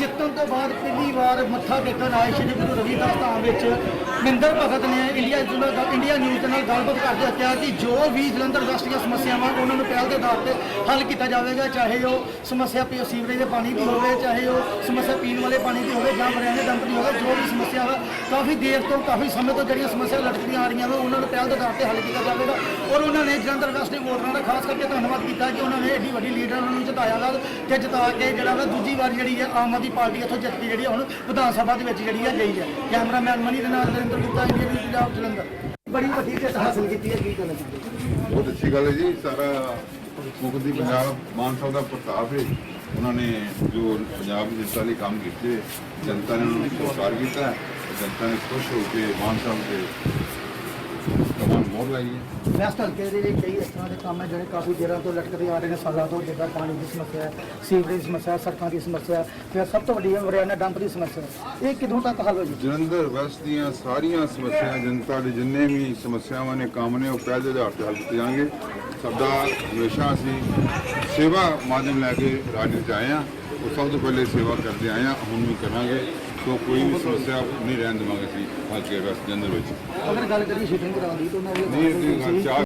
ਜਿੱਤਣ ਤੋਂ ਬਾਅਦ ਪਹਿਲੀ ਵਾਰ ਮੱਥਾ ਟੇਕਣ ਆਏ ਸ਼੍ਰੀ ਗੁਰੂ ਰਵਿਦਾਸ ਧਾਮ ਵਿੱਚ ਮਿੰਦਰ ਭਗਤ ਨੇ ਇੰਡੀਆ ਇੰਡੀਆ ਨਿਊਜ਼ ਦੇ ਨਾਲ ਗੱਲਬਾਤ ਕਰਦੇ ਕਿਹਾ ਕਿ ਜੋ ਵੀ ਜਲੰਧਰ ਵੈਸਟ ਦੀਆਂ ਸਮੱਸਿਆਵਾਂ ਉਹਨਾਂ ਨੂੰ ਪਹਿਲ ਦੇ ਆਧਾਰ ਤੇ ਹੱਲ ਕੀਤਾ ਜਾਵੇਗਾ, ਚਾਹੇ ਉਹ ਸਮੱਸਿਆ ਪੀ ਸੀਵਰੇਜ ਦੇ ਪਾਣੀ ਦੀ ਹੋਵੇ, ਚਾਹੇ ਉਹ ਸਮੱਸਿਆ ਪੀਣ ਵਾਲੇ ਪਾਣੀ ਦੀ ਹੋਵੇ ਜਾਂ ਬਰਿਆਨੇ ਡੰਪ ਦੀ ਹੋਵੇ, ਜੋ ਵੀ ਸਮੱਸਿਆ ਵਾ, ਕਾਫੀ ਦੇਰ ਤੋਂ, ਕਾਫੀ ਸਮੇਂ ਤੋਂ ਜਿਹੜੀਆਂ ਸਮੱਸਿਆ ਲਟਕਦੀਆਂ ਆ ਰਹੀਆਂ ਵਾ, ਉਹਨਾਂ ਨੂੰ ਪਹਿਲ ਦੇ ਆਧਾਰ ਤੇ ਹੱਲ ਕੀਤਾ ਜਾਵੇਗਾ। ਔਰ ਉਹਨਾਂ ਨੇ ਜਲੰਧਰ ਵੈਸਟ ਦੇ ਵੋਟਰਾਂ ਦਾ ਖਾਸ ਕਰਕੇ ਧੰਨਵਾਦ ਕੀਤਾ ਕਿ ਉਹਨਾਂ ਨੇ ਏਡੀ ਵੱਡੀ ਲੀਡਰ ਉਹਨਾਂ ਨੂੰ ਜਿਤਾਇਆ ਵਾ ਤੇ ਜਿਤਾ ਕੇ ਜਿਹੜਾ ਵਾ ਦੂਜੀ ਵਾਰ ਜਿਹੜੀ ਹੈ ਆਮ ਆਦਮੀ ਪਾਰਟੀ ਇੱਥੋਂ ਜਿੱਤ ਕੇ ਜਿਹੜੀ ਹੈ ਹੁਣ ਵਿਧਾਨ ਸਭਾ ਦੇ ਵਿੱਚ ਜਿਹੜੀ ਹੈ ਗਈ ਹੈ ਕੈਮਰਾਮੈਨ ਮਨੀ ਦੇ ਨਾਲ ਨਰਿੰਦਰ ਗੁਪਤਾ ਇੰਡੀਆ ਵੀ ਪੰਜਾਬ ਜਲੰਧਰ ਬੜੀ ਵੱਡੀ ਜਿੱਤ ਹਾਸਲ ਕੀਤੀ ਹੈ, ਕੀ ਕਹਿਣਾ ਚਾਹੁੰਦੇ ਬਹੁਤ ਅੱਛੀ ਗੱਲ ਹੈ ਜੀ, ਸਾਰਾ ਮੁਖਦੀ ਪੰਜਾਬ, ਮਾਨ ਸਾਹਿਬ ਦਾ ਪ੍ਰਤਾਪ ਹੈ ਉਹਨਾਂ ਨੇ ਜੋ ਪੰਜਾਬ ਦੀ ਜਨਤਾ ਲਈ ਕੰਮ ਕੀਤੇ, ਜਨਤਾ ਨੇ ਉਹਨਾਂ ਨੂੰ ਸਵਾਰ ਕੀਤਾ ਹੈ। ਜਨਤਾ ਨੇ ਖੁਸ਼ ਹੋ ਕੇ ਮਾਨ ਸਾਹਿਬ ਦੇ ਮੋੜ ਲਾਈ ਹੈ। ਹਲਕੇ ਦੇ ਕਈ ਇਸ ਤਰ੍ਹਾਂ ਦੇ ਕੰਮ ਹੈ ਜਿਹੜੇ ਕਾਫੀ ਦੇਰਾਂ ਤੋਂ ਲਟਕਦੇ ਆ ਰਹੇ ਨੇ ਸਾਲਾਂ ਤੋਂ ਜਿੱਦਾਂ ਪਾਣੀ ਦੀ ਸਮੱਸਿਆ ਹੈ ਸੀਵਰੇਜ ਦੀ ਸਮੱਸਿਆ ਹੈ, ਸੜਕਾਂ ਦੀ ਸਮੱਸਿਆ ਹੈ, ਫਿਰ ਸਭ ਤੋਂ ਵੱਡੀ ਹੈ ਵਰਿਆਨਾ ਡੰਪ ਦੀ ਸਮੱਸਿਆ ਹੈ। ਇਹ ਕਿਦੋਂ ਤੱਕ ਹੱਲ ਹੋ ਜੀ? ਜਲੰਧਰ ਵੈਸਟ ਦੀਆਂ ਸਾਰੀਆਂ ਸਮੱਸਿਆਵਾਂ ਜਨਤਾ ਦੇ ਜਿੰਨੇ ਵੀ ਸਮੱਸਿਆਵਾਂ ਨੇ ਕੰਮ ਨੇ ਉਹ ਪਹਿਲ ਦੇ ਆਧਾਰ ਤੇ ਹੱਲ ਕੀਤੇ ਜਾਣਗੇ। ਸਾਡਾ ਹਮੇਸ਼ਾ ਅਸੀਂ ਸੇਵਾ ਮਾਧਿਅਮ ਲੈ ਕੇ ਰਾਜਨੀਤੀ 'ਚ ਆਏ ਹਾਂ। ਉਹ ਸਭ ਤੋਂ ਪਹਿਲੇ ਸੇਵਾ ਕਰਦੇ ਆਏ ਹਾਂ ਹੁਣ ਵੀ ਕਰਾਂਗੇ। ਸੋ ਕੋਈ ਵੀ ਸਮੱਸਿਆ ਨਹੀਂ ਰਹਿਣ ਦੇਵਾਂਗੇ ਅਸੀਂ ਹਲਕੇ ਵੈਸਟ ਜਲੰਧਰ ਵਿੱਚ। ਅਗਰ ਗੱਲ ਕਰੀਏ ਸ਼ੂਟਿੰਗ ਕਰਾਉਣ ਦੀ ਤਾਂ ਉਹਨਾਂ ਨਹੀਂ ਇਹ ਦੀ ਚਾਹ